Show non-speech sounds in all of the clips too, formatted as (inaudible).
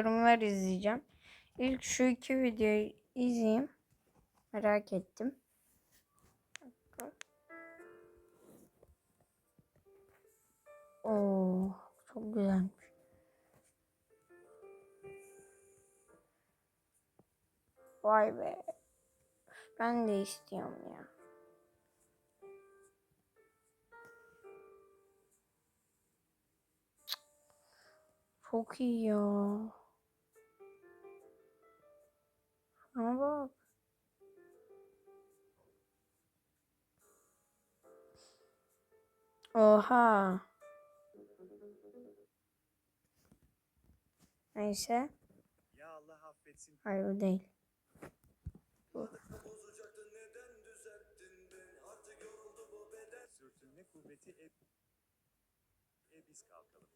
yorumlar izleyeceğim. İlk şu iki videoyu izleyeyim. Merak ettim. Oo, çok güzelmiş. Vay be. Ben de istiyorum ya. Çok iyi ya. Şuna bak. Oha. Neyse. Ya Allah affetsin. Hayır bu değil. Sürtünme kuvveti e... E biz kalkalım.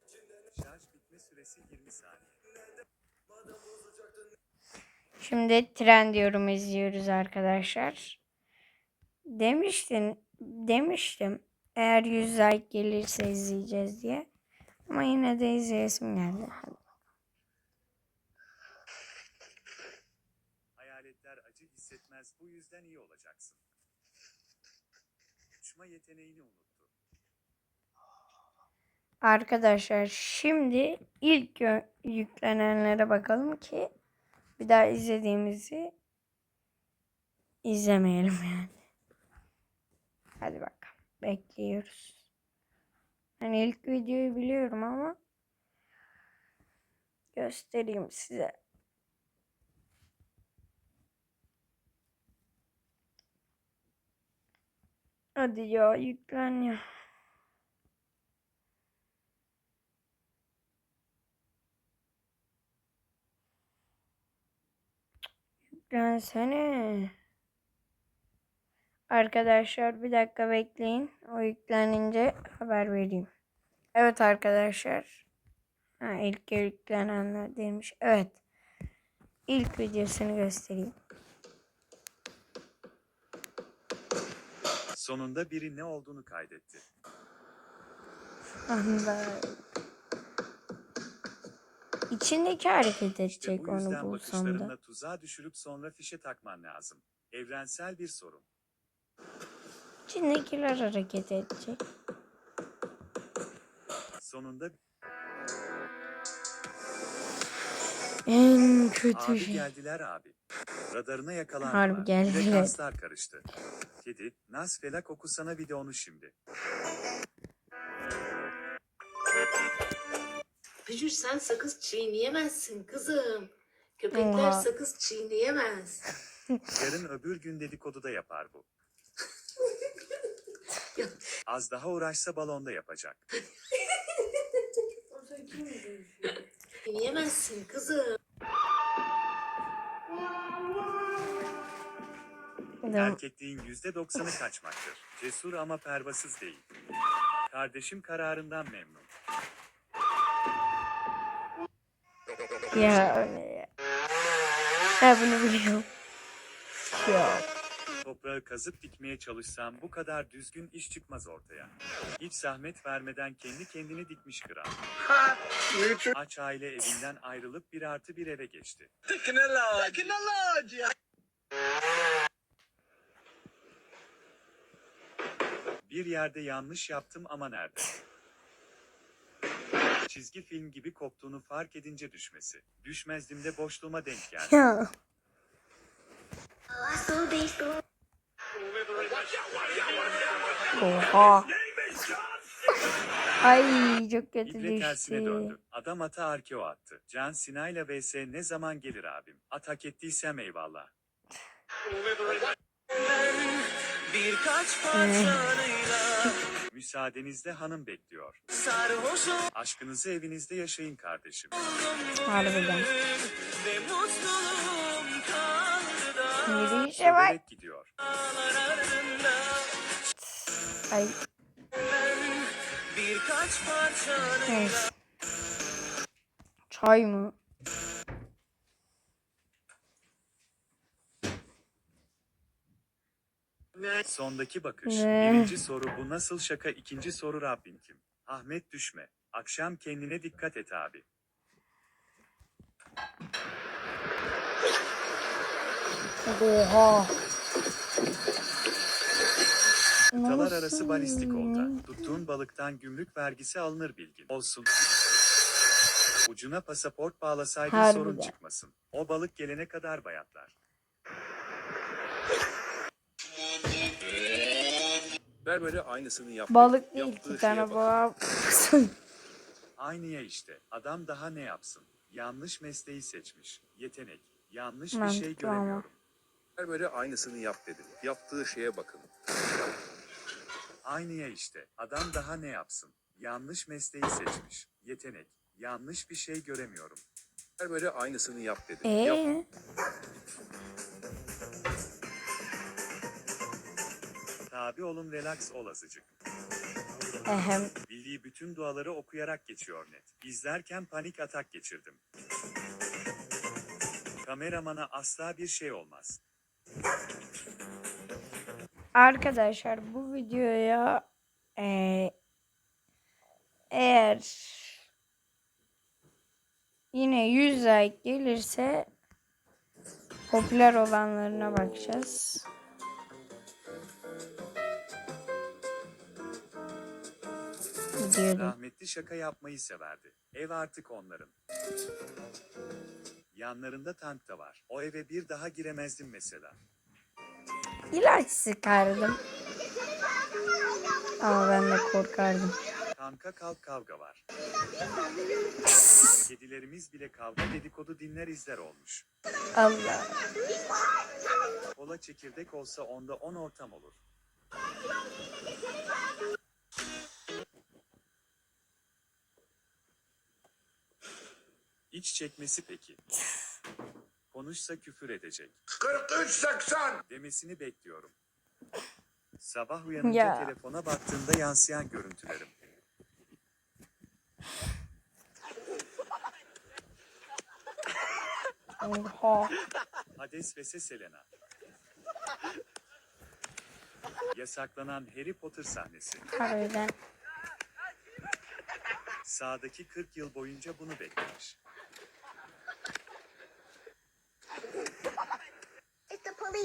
Şarj bitme süresi 20 saniye. Şimdi trend yorum izliyoruz arkadaşlar. Demiştin, demiştim eğer 100 like gelirse izleyeceğiz diye. Ama yine de izleyesim geldi. Hayaletler acı hissetmez bu yüzden iyi olacaksın. Uçma yeteneğini unuttu. Arkadaşlar şimdi ilk yüklenenlere bakalım ki bir daha izlediğimizi izlemeyelim yani. Hadi bakalım. Bekliyoruz. Hani ilk videoyu biliyorum ama göstereyim size. Hadi ya yüklen ya. Yüklensene. Arkadaşlar bir dakika bekleyin. O yüklenince haber vereyim. Evet arkadaşlar. Ha, ilk yüklenenler demiş. Evet. İlk videosunu göstereyim. Sonunda biri ne olduğunu kaydetti. Anda. İçindeki hareket İşte edecek bu onu yüzden bulsam da. tuzağa düşürüp sonra fişe takman lazım. Evrensel bir sorun. İçindekiler hareket edecek. Sonunda En kötü abi şey. geldiler abi. Radarına yakalandılar. Harbi geldiler. Frekanslar karıştı. Kedi, Nas felak okusana videonu şimdi. Bücür sen sakız çiğneyemezsin kızım. Köpekler Oha. sakız çiğneyemez. Yarın öbür gün dedikodu da yapar bu. (laughs) Az daha uğraşsa balonda yapacak. Çiğneyemezsin kızım. Erkekliğin yüzde doksanı kaçmaktır. Cesur ama pervasız değil. Kardeşim kararından memnun. Ya. Ha bunu biliyorum. Ya. Toprağı kazıp dikmeye çalışsam bu kadar düzgün iş çıkmaz ortaya. Hiç zahmet vermeden kendi kendini dikmiş kral. Aç aile evinden ayrılıp bir artı bir eve geçti. Bir yerde yanlış yaptım ama nerede? Çizgi film gibi koptuğunu fark edince düşmesi. Düşmezdim de boşluğuma denk geldi. Ya. Oha. (laughs) Ay çok kötü İbre tersine düştü. döndü. Adam ata arkeo attı. Can Sina'yla vs ne zaman gelir abim? At hak ettiysem eyvallah. Birkaç parçanıyla Müsaadenizle hanım bekliyor. sarhoşum Aşkınızı evinizde yaşayın kardeşim. Harbiden. ve mutluluğum kaldı da. Severek gidiyor. dağlar ardında Ay. birkaç parçanıyla Neyse. Çay mı? Sondaki bakış. Ne? Birinci soru bu nasıl şaka? İkinci soru Rabbim kim? Ahmet düşme. Akşam kendine dikkat et abi. Oha. Kıtalar arası balistik olta. Tuttuğun balıktan gümrük vergisi alınır bilgin. Olsun. Ucuna pasaport bağlasaydı Harbiden. sorun çıkmasın. O balık gelene kadar bayatlar. Berbere aynısını yaptı. Balık değil şeye tane bak. boğa. (laughs) Aynıya işte. Adam daha ne yapsın? Yanlış mesleği seçmiş. Yetenek. Yanlış bir Mantıklı şey ama. göremiyorum. Berbere aynısını yap dedi. Yaptığı şeye bakın. Aynıya işte. Adam daha ne yapsın? Yanlış mesleği seçmiş. Yetenek. Yanlış bir şey göremiyorum. Berbere aynısını yap dedi. Yap- Eee? Tabi olun relax ol azıcık. Ehem. Bildiği bütün duaları okuyarak geçiyor net. İzlerken panik atak geçirdim. Kameramana asla bir şey olmaz. Arkadaşlar bu videoya eee, eğer yine 100 like gelirse popüler olanlarına bakacağız. Diyordum. Rahmetli şaka yapmayı severdi. Ev artık onların. Yanlarında tank da var. O eve bir daha giremezdim mesela. İlaç sıkardım. Ama ben de korkardım. Tanka kalk kavga var. (laughs) Kedilerimiz bile kavga dedikodu dinler izler olmuş. Allah. Kola çekirdek olsa onda on ortam olur. İç çekmesi peki. Konuşsa küfür edecek. 43-80. Demesini bekliyorum. Sabah uyanınca Ya. telefona baktığında yansıyan görüntülerim. Oha. Hades vs Selena. Yasaklanan Harry Potter sahnesi. Harbiden. Sağdaki 40 yıl boyunca bunu beklemiş.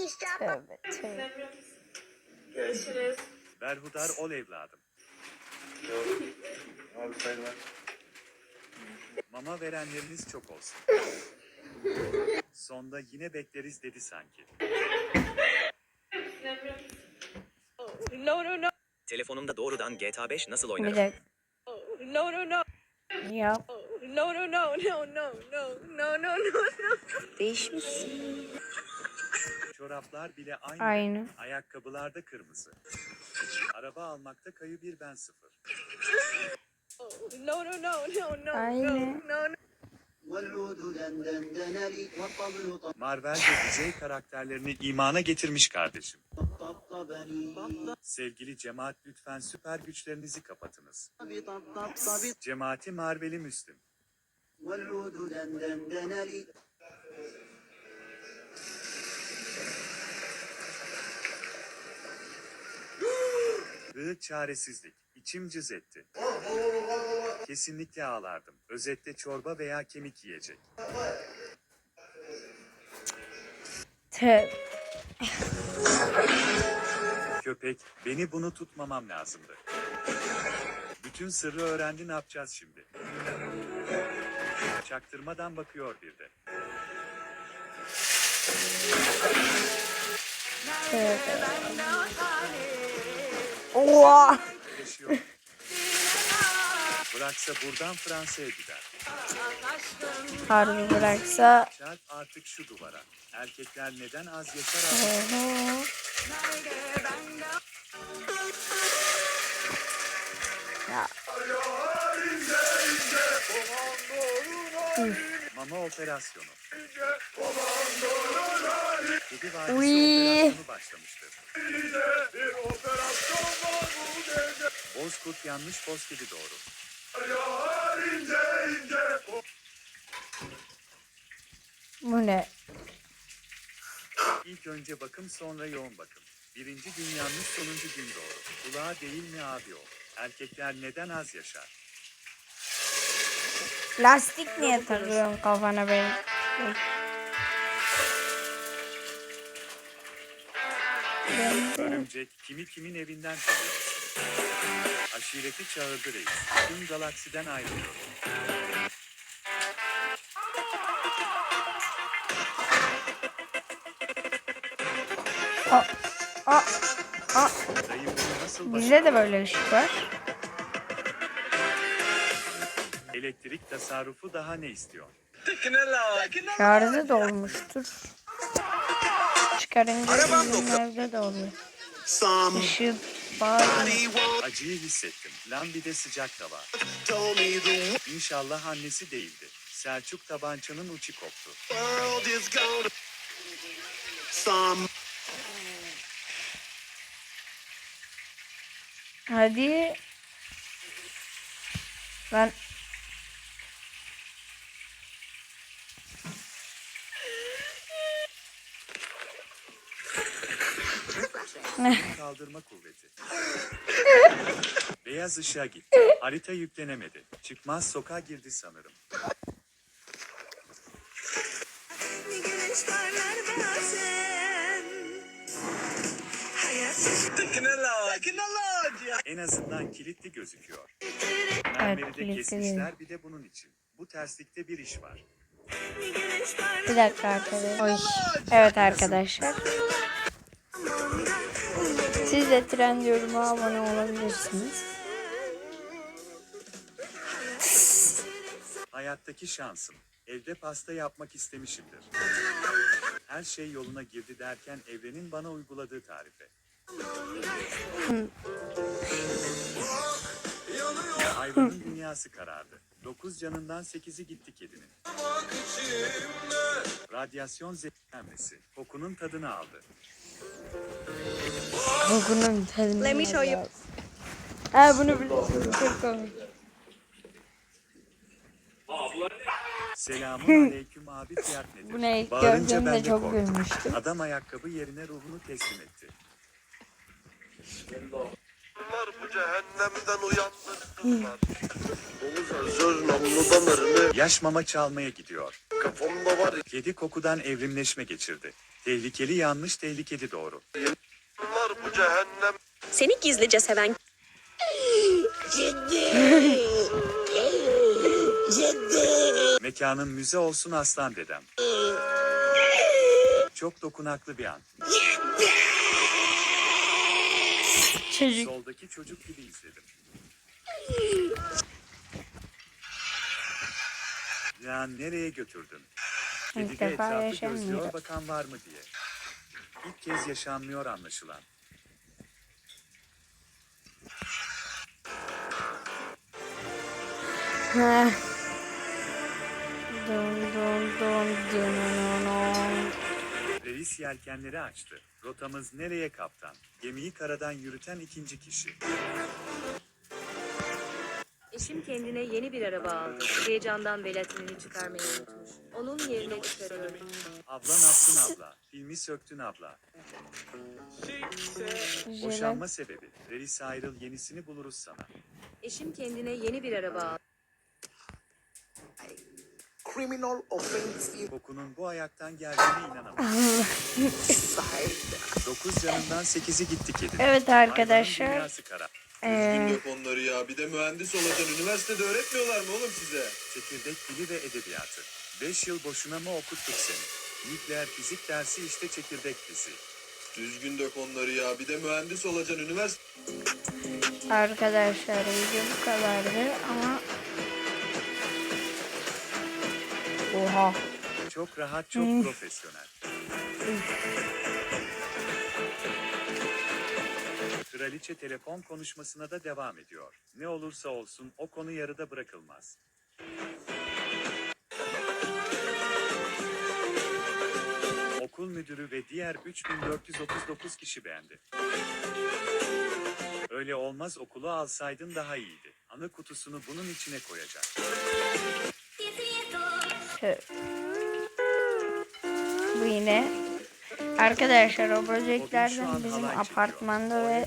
Tövbe tövbe. Görüşürüz. Berhudar ol evladım. Mama verenleriniz çok olsun. Sonda yine bekleriz dedi sanki. No no no Telefonumda doğrudan GTA 5 nasıl Bir oynarım? dakika. no no no Yap. no no no no no no no no no Değişmişsin. Çoraplar bile aynı. Aynı. Ayakkabılar da kırmızı. Araba almakta kayı bir ben sıfır. Aynı. Marvel ve Disney karakterlerini imana getirmiş kardeşim. Sevgili cemaat lütfen süper güçlerinizi kapatınız. Cemaati Marvel'i Müslüm. Yaşadığı çaresizlik içim cız etti. Kesinlikle ağlardım. Özetle çorba veya kemik yiyecek. Tövbe. Köpek, beni bunu tutmamam lazımdı. Bütün sırrı öğrendi ne yapacağız şimdi? Çaktırmadan bakıyor bir de. Tövbe. Oha. Bıraksa buradan Fransa'ya gider. Harbi bıraksa. Artık şu duvara. Erkekler neden az yaşar? Oho. Ya. Mama operasyonu. Uy. Bozkurt yanlış boz kedi doğru. Bu ne? İlk önce bakım sonra yoğun bakım. Birinci gün yanlış sonuncu gün doğru. Kulağa değil mi abi o? Erkekler neden az yaşar? Lastik niye takıyorsun kafana benim? Örümcek kimi kimin evinden çalıyorsun? Aşireti çağırdı reis. Tüm galaksiden ayrılıyorum. Aa, aa, aa. Dayı bunu nasıl Bizde de böyle ışık var. Elektrik tasarrufu daha ne istiyor? Şarjı dolmuştur. Çıkarınca bizim evde de oluyor. Işığı bazen Acıyı hissettim. Lan bir de sıcak da var. İnşallah annesi değildi. Selçuk tabancanın uçu koptu. Hadi. Lan Kaldırma kuvveti. Beyaz ışığa gitti. Harita yüklenemedi. Çıkmaz sokağa girdi sanırım. Güneş parlar bazen. Hayat En azından kilitli gözüküyor. Evet, Mermeri de kilitli kesmişler bir de bunun için. Bu terslikte bir iş var. bir dakika arkadaşlar. Oy. Evet arkadaşlar. Siz de tren yoruma abone olabilirsiniz. Hayattaki şansım. Evde pasta yapmak istemişimdir. Her şey yoluna girdi derken evrenin bana uyguladığı tarife. Hayvanın dünyası karardı. Dokuz canından sekizi gitti kedinin. Radyasyon zehirlenmesi. Kokunun tadını aldı. Tadını Let me show you. Ha bunu biliyorum. Çok komik. Selamun aleyküm abi fiyat nedir? Bu ne? Gördüğümde çok gülmüştüm. Adam ayakkabı yerine ruhunu teslim etti. bu cehennemden ırını Yaş mama çalmaya gidiyor. kafamda var Kedi kokudan evrimleşme geçirdi. Tehlikeli yanlış tehlikeli doğru. Cehennem. Seni gizlice seven Mekanın müze olsun aslan dedem. Çok dokunaklı bir an. Çocuk. Soldaki çocuk gibi izledim. Ya nereye götürdün? İlk defa etrafı yaşamıyor. gözlüyor bakan var mı diye. İlk kez yaşanmıyor anlaşılan. Reis yelkenleri açtı. Rotamız nereye kaptan? Gemiyi karadan yürüten ikinci kişi. Eşim kendine yeni bir araba aldı. Heyecandan velatini çıkarmayı unutmuş. Onun yerine çıkarıyorum. Abla Napsın abla. Filmi söktün abla. Boşanma sebebi. Reis ayrıl yenisini buluruz sana. Eşim kendine yeni bir araba aldı. Criminal offensive Kokunun bu ayaktan geldiğine inanamam. Dokuz canından sekizi gitti kedi. Evet arkadaşlar. Ee, Yok onları ya. Bir de mühendis olacaksın. Üniversitede öğretmiyorlar mı oğlum size? Çekirdek dili ve edebiyatı. Beş yıl boşuna mı okuttuk seni? Nükleer fizik dersi işte çekirdek dizi. Düzgün dök onları ya. Bir de mühendis olacaksın. Üniversite... arkadaşlar video bu kadardı ama Oha. Çok rahat, çok Hmm. profesyonel. Kraliçe telefon konuşmasına da devam ediyor. Ne olursa olsun o konu yarıda bırakılmaz. Okul müdürü ve diğer 3439 kişi beğendi. Öyle olmaz okulu alsaydın daha iyiydi. Anı kutusunu bunun içine koyacak. Bu yine arkadaşlar o böceklerden bizim apartmanda ve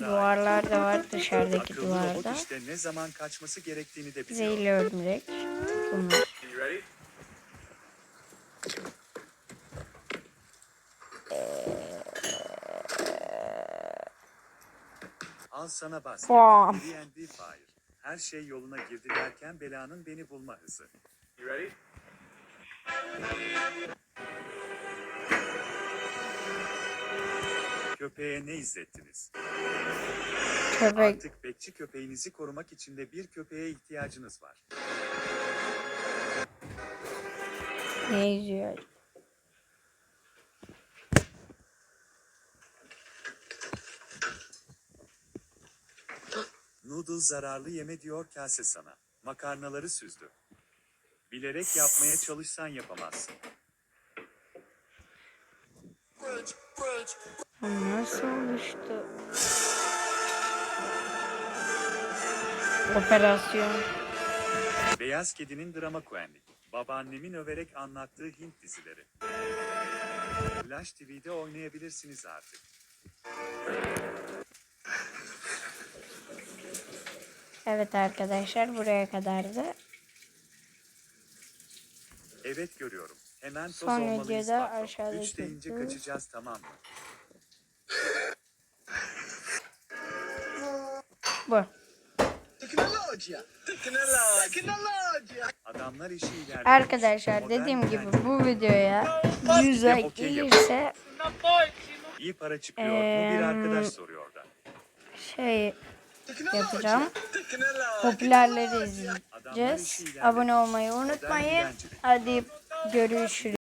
duvarlar da var dışarıdaki duvarda. işte ne zaman kaçması gerektiğini de biliyor. Zehirli örümcek. Bunlar. Al sana Fire. Her şey yoluna girdi derken belanın beni bulma hızı. Köpeğe ne izlettiniz? Köpek Artık bekçi köpeğinizi korumak için de bir köpeğe ihtiyacınız var. ne izliyor? Noodle zararlı yeme diyor kase sana. Makarnaları süzdü. Bilerek yapmaya çalışsan yapamazsın. Nasıl oluştu? Operasyon. Beyaz Kedi'nin drama queen'i. Babaannemin överek anlattığı Hint dizileri. Flash TV'de oynayabilirsiniz artık. Evet arkadaşlar buraya kadardı. Evet görüyorum. Hemen toz Son olmalıyız videoda patron. Üç deyince bu. kaçacağız tamam mı? Bu. Adamlar işi ilerliyor. Arkadaşlar Modern dediğim gibi bu videoya 100 like okey gelirse İyi para çıkıyor mu bir arkadaş soruyor da. şey. Yapacağım. Popülerleri izleyeceğiz. Abone olmayı unutmayın. Hadi görüşürüz.